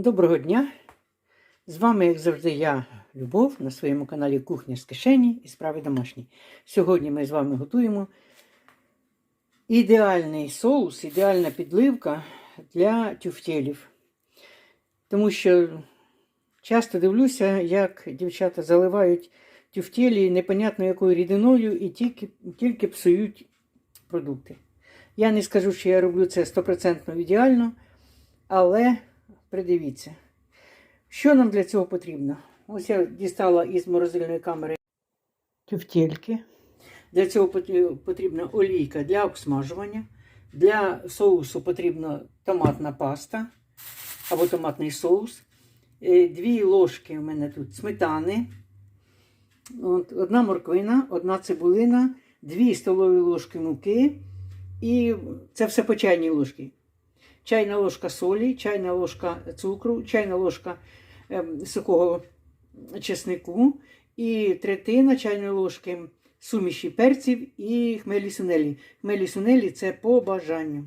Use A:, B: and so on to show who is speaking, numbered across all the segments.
A: Доброго дня! З вами, як завжди, я, Любов, на своєму каналі Кухня з кишені і справи домашні. Сьогодні ми з вами готуємо ідеальний соус, ідеальна підливка для тюфтелів. Тому що часто дивлюся, як дівчата заливають тюфтелі непонятно якою рідиною і тільки, тільки псують продукти. Я не скажу, що я роблю це 100% ідеально, але придивіться. Що нам для цього потрібно? Ось я дістала із морозильної камери тюфтельки. Для цього потрібна олійка для обсмажування. Для соусу потрібна томатна паста або томатний соус. Е, Дві ложки у мене тут сметани. Одна морквина, одна цибулина, дві столові ложки муки. І це все по чайній ложці. Чайна ложка солі, чайна ложка цукру, чайна ложка ем, сухого чеснику і третина чайної ложки суміші перців і хмелі сунелі. Хмелі сунелі це по бажанню.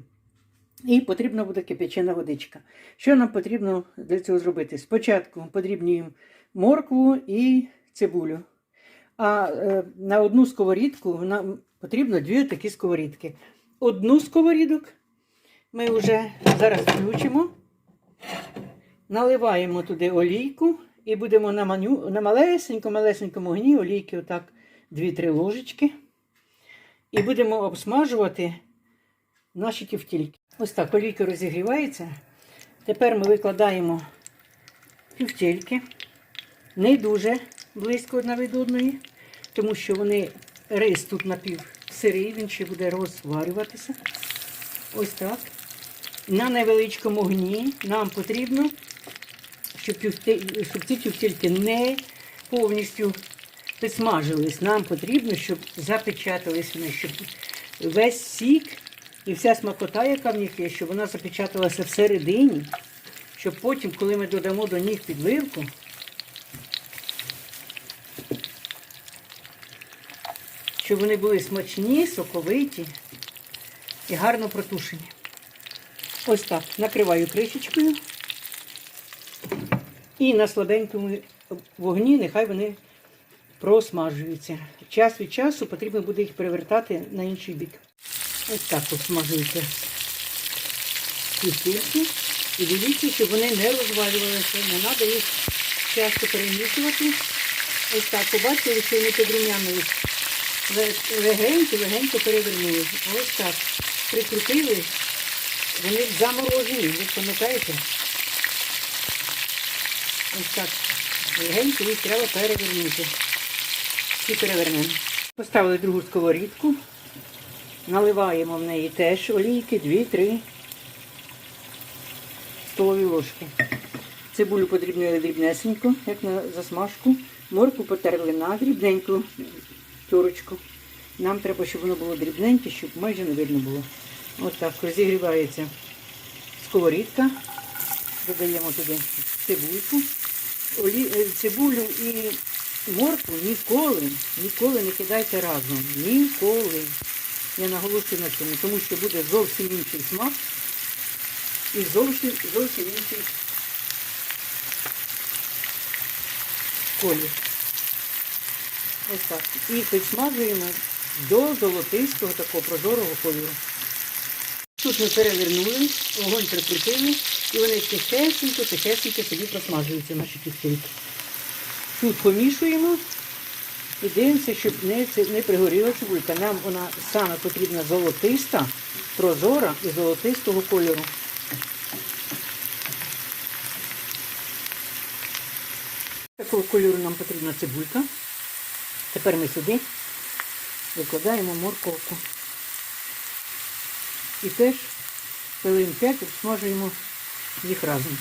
A: І потрібна буде кипячена водичка. Що нам потрібно для цього зробити? Спочатку подрібнюємо моркву і цибулю. А е, на одну сковорідку нам потрібно дві такі сковорідки. Одну сковорідок ми вже зараз включимо, наливаємо туди олійку і будемо на, маню, на малесенькому огні олійки, отак 2-3 ложечки. І будемо обсмажувати наші тівтільки. Ось так олійка розігрівається. Тепер ми викладаємо тівтільки. Не дуже близько одна від одної, тому що вони рис тут напів сирий, він ще буде розварюватися. Ось так. На невеличкому огні нам потрібно, щоб, щоб ці тюфтельки не повністю підсмажились. Нам потрібно, щоб запечатались вони, щоб весь сік і вся смакота, яка в них є, щоб вона запечаталася всередині, щоб потім, коли ми додамо до них підливку, щоб вони були смачні, соковиті і гарно протушені. Ось так. Накриваю кришечкою. І на слабенькому вогні нехай вони просмажуються. Час від часу потрібно буде їх перевертати на інший бік. Ось так посмажуються кістильки. І дивіться, щоб вони не розвалювалися. Не треба їх часто перемішувати. Ось так, побачили, що вони підрумянились. Легенько, легенько перевернули. Ось так. Прикрутили. Вони заморожені, ви пам'ятаєте? Ось так. Легенько їх треба перевернути. І перевернемо. Поставили другу сковорідку. Наливаємо в неї теж олійки, 2-3 столові ложки. Цибулю подрібнили дрібнесенько, як на засмажку. Морку потерли на дрібненьку тюрочку. Нам треба, щоб воно було дрібненьке, щоб майже не видно було. Ось так розігрівається сковорідка. Додаємо туди цибульку. Е, Цибулю і моркву ніколи, ніколи не кидайте разом. Ніколи. Я наголошую на цьому, тому що буде зовсім інший смак і зовсім, зовсім інший колір. Ось так. І підсмажуємо до золотистого такого прозорого кольору. Тут ми перевернули, вогонь прикрутили, і вони тихесенько, тихесенько собі просмажуються наші кістинки. Тут помішуємо і дивимося, щоб не, не пригоріла цибулька. Нам вона саме потрібна золотиста, прозора і золотистого кольору. Такого кольору нам потрібна цибулька. Тепер ми сюди викладаємо морковку. І теж хвилин 5 обсмажуємо їх разом,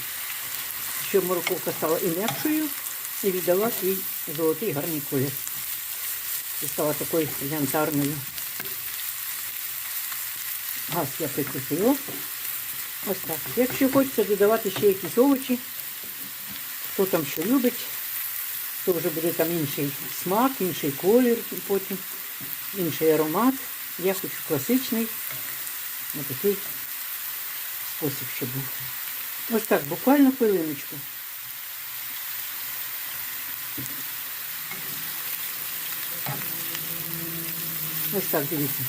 A: щоб морковка стала і м'якшою і віддала свій золотий гарний колір. І стала такою янтарною. Газ я прикрутила. Ось так. Якщо хочеться додавати ще якісь овочі, хто там що любить, то вже буде там інший смак, інший колір потім, інший аромат. Я хочу класичний, на такий спосіб, щоб був. Ось так, буквально хвилиночку. Ось так, дивіться.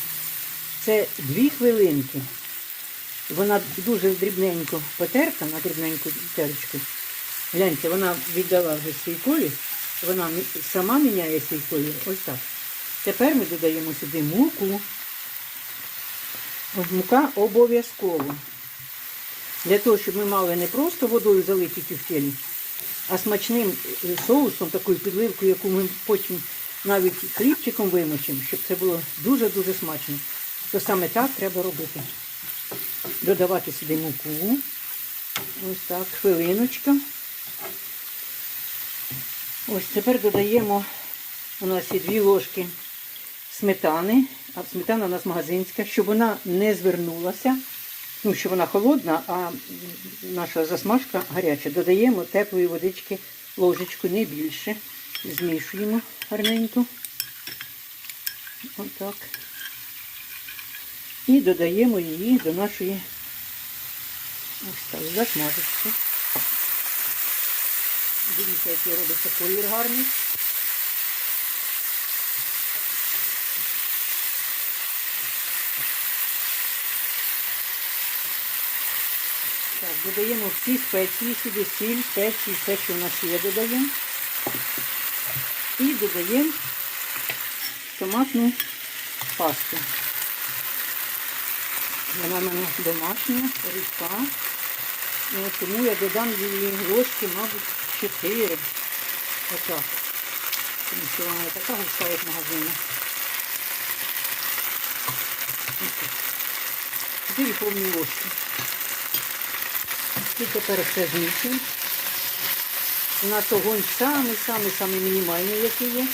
A: Це дві хвилинки. Вона дуже дрібненько потерта на дрібненьку терочку. Гляньте, вона віддала вже свій колір. Вона сама міняє свій колір. Ось так. Тепер ми додаємо сюди муку. Мука обов'язково. Для того, щоб ми мали не просто водою залиті тюфтелі, а смачним е, соусом, такою підливкою, яку ми потім навіть хлібчиком вимочимо, щоб це було дуже-дуже смачно. То саме так треба робити. Додавати сюди муку. Ось так, хвилиночка. Ось тепер додаємо, у нас є дві ложки сметани, а сметана у нас магазинська, щоб вона не звернулася, тому що вона холодна, а наша засмажка гаряча. Додаємо теплої водички ложечку, не більше. Змішуємо гарненько. Отак. І додаємо її до нашої засмажечки. Дивіться, який робиться колір гарний. Так, додаємо всі спеції сюди, сіль, перці, все, що в нас є, додаємо. І додаємо томатну пасту. Вона в мене домашня, рідка. І тому я додам її ложки, мабуть, 4. Отак. Тому що вона і така густа, як магазина. Чотири повні ложки. І тепер все змішуємо. У нас огонь самий-самий-самий мінімальний, який є.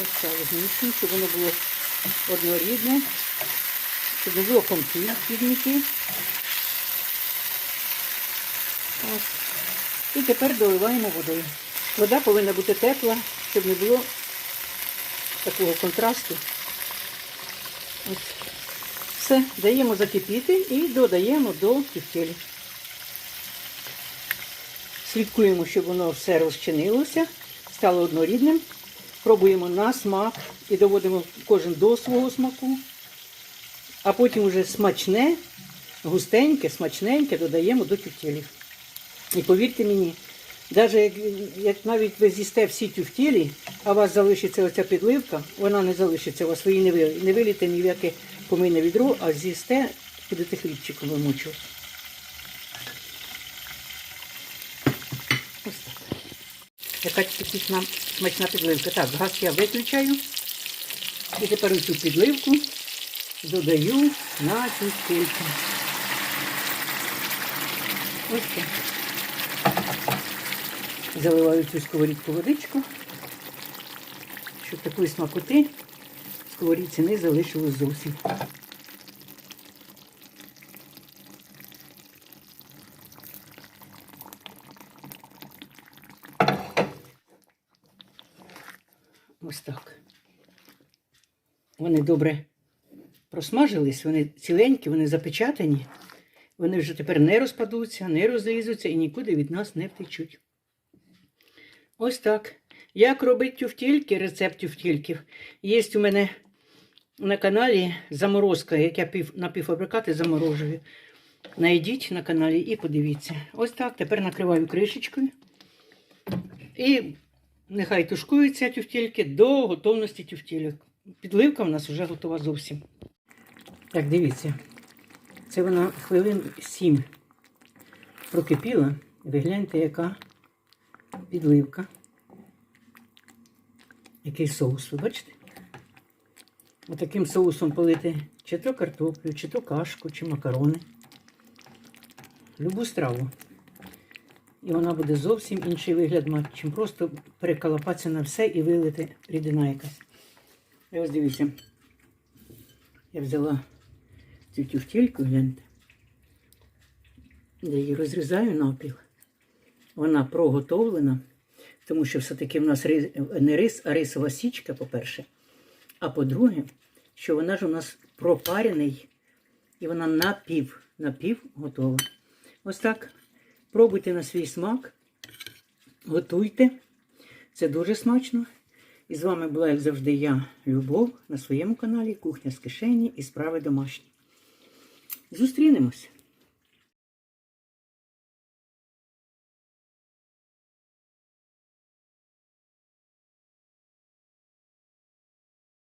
A: Ось так змішуємо, щоб воно було однорідне, щоб не було комків підніків. Ось. І тепер доливаємо водою. Вода повинна бути тепла, щоб не було такого контрасту. Ось. Все, даємо закипіти і додаємо до тефтелі. Слідкуємо, щоб воно все розчинилося, стало однорідним. Пробуємо на смак і доводимо кожен до свого смаку. А потім вже смачне, густеньке, смачненьке додаємо до тюфтелів. І повірте мені, навіть як, навіть ви з'їсте всі тюфтелі, а у вас залишиться оця підливка, вона не залишиться у вас, ви її не виліте ні в яке помийне відро, а з'їсте, будете хлібчиком так. Яка типічна смачна підливка. Так, газ я виключаю. І тепер цю підливку додаю на цю стільку. Ось так. Заливаю цю сковорідку водичку, щоб такої смакоти в сковорідці не залишилось зовсім. Ось так. Вони добре просмажились, вони ціленькі, вони запечатані. Вони вже тепер не розпадуться, не розлізуться і нікуди від нас не втечуть. Ось так. Як робити тюфтільки, рецепт тюфтільків. Є у мене на каналі заморозка, як я пів, напівфабрикати заморожую. Найдіть на каналі і подивіться. Ось так. Тепер накриваю кришечкою. І нехай тушкуються тюфтільки до готовності тюфтілів. Підливка в нас вже готова зовсім. Так, дивіться. Це вона хвилин 7 прокипіла. Ви гляньте, яка підливка. Який соус, ви бачите? Отаким соусом полити чи то картоплю, чи то кашку, чи макарони. Любу страву. І вона буде зовсім інший вигляд мати, чим просто переколопатися на все і вилити рідина якась. І ось дивіться. Я взяла цю тюфтельку, гляньте. Я її розрізаю навпіл. Вона проготовлена, тому що все-таки в нас не рис, а рисова січка, по-перше. А по-друге, що вона ж у нас пропарений І вона напів, напів готова. Ось так. Пробуйте на свій смак, готуйте. Це дуже смачно. І з вами була, як завжди, я, Любов, на своєму каналі Кухня з кишені і справи домашні. Зустрінемось!